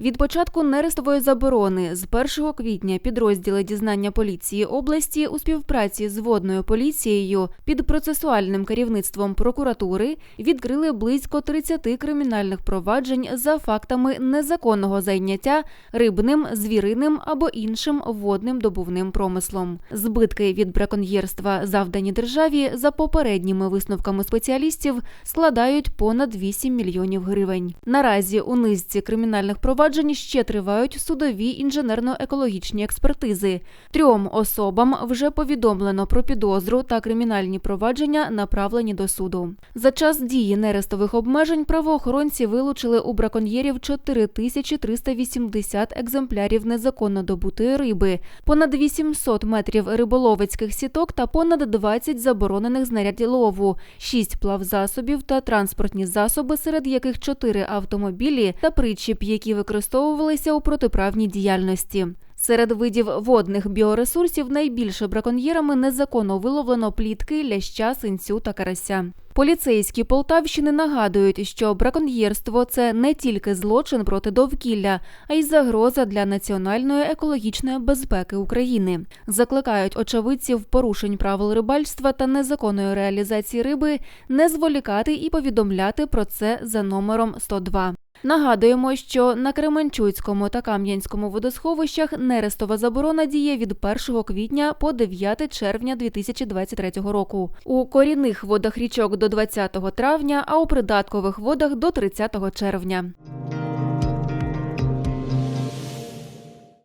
Від початку нерестової заборони з 1 квітня підрозділи дізнання поліції області у співпраці з водною поліцією під процесуальним керівництвом прокуратури відкрили близько 30 кримінальних проваджень за фактами незаконного зайняття рибним, звіриним або іншим водним добувним промислом. Збитки від браконьєрства, завдані державі, за попередніми висновками спеціалістів, складають понад 8 мільйонів гривень. Наразі у низці кримінальних проваджень ще тривають судові інженерно-екологічні експертизи. Трьом особам вже повідомлено про підозру та кримінальні провадження направлені до суду. За час дії нерестових обмежень правоохоронці вилучили у браконьєрів 4380 екземплярів незаконно добутої риби, понад 800 метрів риболовецьких сіток та понад 20 заборонених знарядь лову, 6 плавзасобів та транспортні засоби, серед яких 4 автомобілі та причіп, які використовувалися у протиправній діяльності. Серед видів водних біоресурсів найбільше браконьєрами незаконно виловлено плітки, ляща, синцю та карася. Поліцейські Полтавщини нагадують, що браконьєрство це не тільки злочин проти довкілля, а й загроза для національної екологічної безпеки України. Закликають очевидців порушень правил рибальства та незаконної реалізації риби не зволікати і повідомляти про це за номером 102. Нагадуємо, що на Кременчуцькому та Кам'янському водосховищах нерестова заборона діє від 1 квітня по 9 червня 2023 року. У корінних водах річок до 20 травня, а у придаткових водах до 30 червня.